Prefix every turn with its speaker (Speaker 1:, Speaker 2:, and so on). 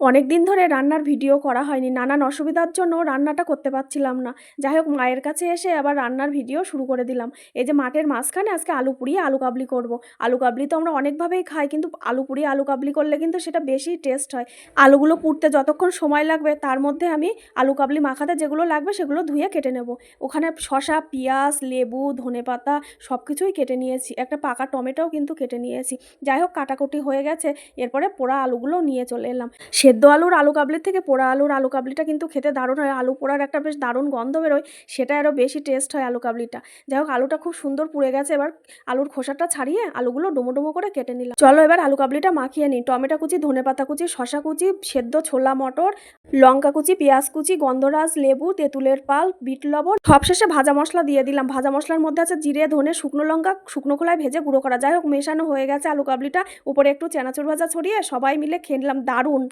Speaker 1: অনেক দিন ধরে রান্নার ভিডিও করা হয়নি। নানান অসুবিধার জন্য রান্নাটা করতে পারছিলাম না। যাই হোক মায়ের কাছে এসে আবার রান্নার ভিডিও শুরু করে দিলাম। এই যে মাঠের মাঝখানে আজকে আলু পুড়িয়ে আলু কাবলি করব। আলু কাবলি তো আমরা অনেকভাবেই খাই, কিন্তু আলু পুড়িয়ে আলু কাবলি করলে কিন্তু সেটা বেশি টেস্ট হয়। আলুগুলো পুড়তে যতক্ষণ সময় লাগবে, তার মধ্যে আমি আলু কাবলি মাখাতে যেগুলো লাগবে, সেগুলো ধুয়ে কেটে নেব। ওখানে শশা পেঁয়াজ, লেবু ধনেপাতা সব কিছুই কেটে নিয়েছি। একটা পাকা টমেটোও কিন্তু কেটে নিয়েছি। যাই হোক কাটাকুটি হয়ে গেছে। এরপরে পোড়া আলুগুলো নিয়ে চলে এলাম। সেদ্ধ আলুর আলু কাবলির থেকে পোড়া আলুর আলু কাবলিটা কিন্তু খেতে দারুণ হয়। আলু পোড়ার একটা বেশ দারুণ গন্ধ বেরোয় সেটা আরও বেশি টেস্ট হয় আলু কাবলিটা। যাই হোক, আলুটা খুব সুন্দর পুড়ে গেছে, এবার আলুর খোসাটা ছাড়িয়ে আলুগুলো ডুমো ডুমো করে কেটে নিলাম। চলো এবার আলু কাবলিটা মাখিয়ে নিই। টমেটো কুচি, ধনে পাতা কুচি শশা কুচি, সেদ্ধ ছোলা মটর, লঙ্কা কুচি, পেঁয়াজ কুচি, গন্ধরাজ, লেবু, তেঁতুলের পাল, বিট লবণ। সবশেষে ভাজা মশলা দিয়ে দিলাম। ভাজা মশলার মধ্যে আছে জিরে, ধনে, শুকনো লঙ্কা, শুকনো খোলায় ভেজে গুঁড়ো করা। যাই হোক, মেশানো হয়ে গেছে আলু কাবলিটা। উপরে একটু চেনাচুর ভাজা ছড়িয়ে সবাই মিলে খেয়ে নিলাম। দারুণ!